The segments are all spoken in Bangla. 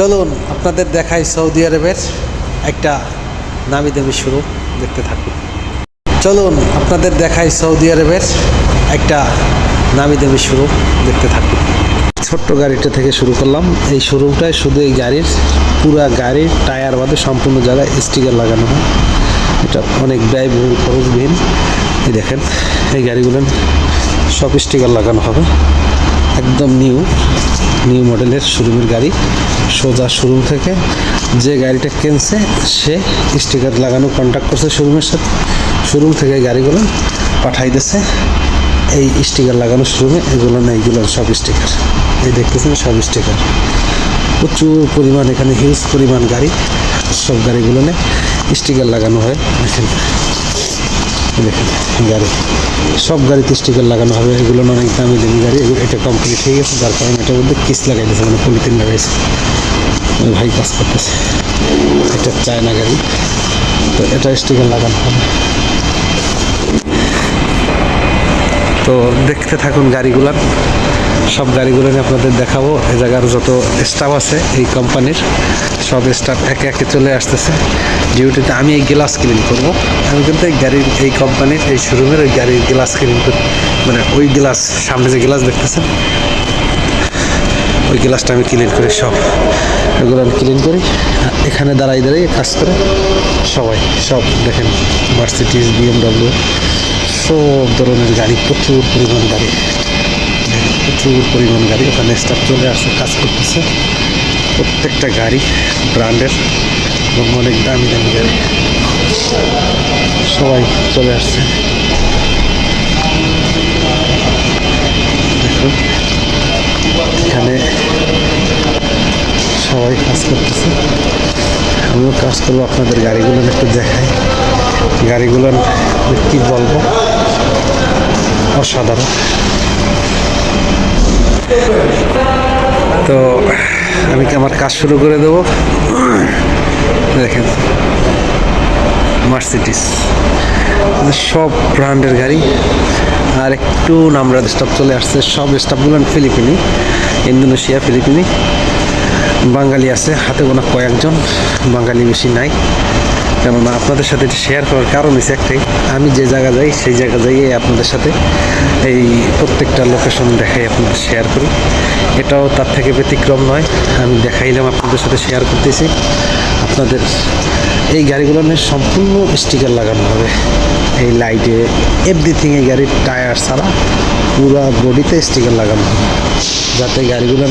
চলুন আপনাদের দেখাই সৌদি আরবের একটা নামি দামি শুরু দেখতে থাকুন। চলুন আপনাদের দেখাই সৌদি আরবের একটা নামি দামি শুরু দেখতে থাকুন। ছোট্ট গাড়িটা থেকে শুরু করলাম। এই শোরুমটায় শুধু এই গাড়ির, পুরা গাড়ির টায়ার বাদে সম্পূর্ণ জায়গায় স্টিকার লাগানো হয়। এটা অনেক ব্যয়বহুল খরচবিহীন। এই দেখেন, এই গাড়িগুলো সব স্টিকার লাগানো হবে। একদম নিউ নিউ মডেলের শোরুমের গাড়ি। সোজা শোরুম থেকে যে গাড়িটা কিনছে, সে স্টিকার লাগানো কন্ট্যাক্ট করছে শোরুমের সাথে। শোরুম থেকে গাড়িগুলো পাঠাই দিচ্ছে এই স্টিকার লাগানো শোরুমে এগুলো না এইগুলো সব স্টিকার এই দেখতেছেন, সব স্টিকার প্রচুর পরিমাণ, এখানে হিউজ পরিমাণ গাড়ি, সব গাড়িগুলো স্টিকার লাগানো হয়। গাড়ি। সব গাড়িতে স্টিকার লাগানো হবে, এগুলো অনেক দামি দামি গাড়ি এটা কমপ্লিট হয়ে গেছে, যার কারণে এটার মধ্যে কিস লাগাই দিয়েছে মানে পলিথিন লাগাইছে ভাই কাজ করতেছে। এটা চায়না গাড়ি, তো এটা স্টিকার লাগানো হবে। তো দেখতে থাকুন গাড়িগুলার সব গাড়িগুলো নিয়ে আপনাদের দেখাবো। এ জায়গার যত স্টাফ আছে এই কোম্পানির সব স্টাফ একে একে চলে আসতেছে। ডিউটিতে আমি এই গ্লাস ক্লিন করব। আমি কিন্তু এই গাড়ির, এই কোম্পানির এই শোরুমের ওই গাড়ির গ্লাস ক্লিন করি মানে ওই গ্লাস সামনে যে গ্লাস দেখতেছেন, ওই গ্লাসটা আমি ক্লিন করি সব। এগুলো আমি ক্লিন করি। এখানে দাঁড়াই দাঁড়াই কাজ করে সবাই, সব দেখেন মার্সিডিস বিএমডব্লিউ সব ধরনের গাড়ি, প্রচুর পরিমাণ গাড়ি। প্রচুর পরিমাণ গাড়ি, ওখানে স্টাফ চলে আসছে কাজ করতেছে। প্রত্যেকটা গাড়ি ব্র্যান্ডের এবং অনেক দামি দামি গাড়ি। সবাই চলে আসছে। দেখুন, এখানে সবাই কাজ করতেছে। আমিও কাজ করব, আপনাদের গাড়িগুলো একটু দেখাই। গাড়িগুলো কি বলব? অসাধারণ। তো আমি কি আমার কাজ শুরু করে দেবো? দেখেন। মার্সিডিস সব ব্র্যান্ডের গাড়ি। আর একটু নামরা স্টাফ চলে আসছে। সব স্টাফগুলো ফিলিপিনি, ইন্দোনেশিয়া, ফিলিপিনি। বাঙালি আছে, হাতে গোনা কয়েকজন। বাঙালি বেশি নাই। কেননা আপনাদের সাথে এটা শেয়ার করার কারণ হচ্ছে একটাই। আমি যে জায়গা যাই, সেই জায়গা যাই আপনাদের সাথে এই প্রত্যেকটা লোকেশন দেখাই আপনাদের শেয়ার করি। এটাও তার থেকে ব্যতিক্রম নয়। আমি দেখাইলাম আপনাদের সাথে শেয়ার করতেছি। আপনাদের এই গাড়িগুলো নিয়ে সম্পূর্ণ স্টিকার লাগানো হবে। এই লাইটে এভরিথিং এই গাড়ির টায়ার ছাড়া। পুরো বডিতে স্টিকার লাগানো। যাতে গাড়িগুলো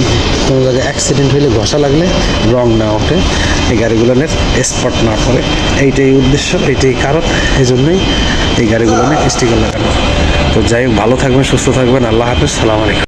কোনো জায়গায় অ্যাক্সিডেন্ট হইলে ঘষা লাগলে রং না ওঠে, এই গাড়িগুলোনের স্পট না পড়ে। এইটাই উদ্দেশ্য, এইটাই কারণ এই জন্যই এই গাড়িগুলো স্টিকার লাগানো। তো যাই হোক, ভালো থাকবেন, সুস্থ থাকবেন, আল্লাহ হাফিজ, সালাম আলাইকুম।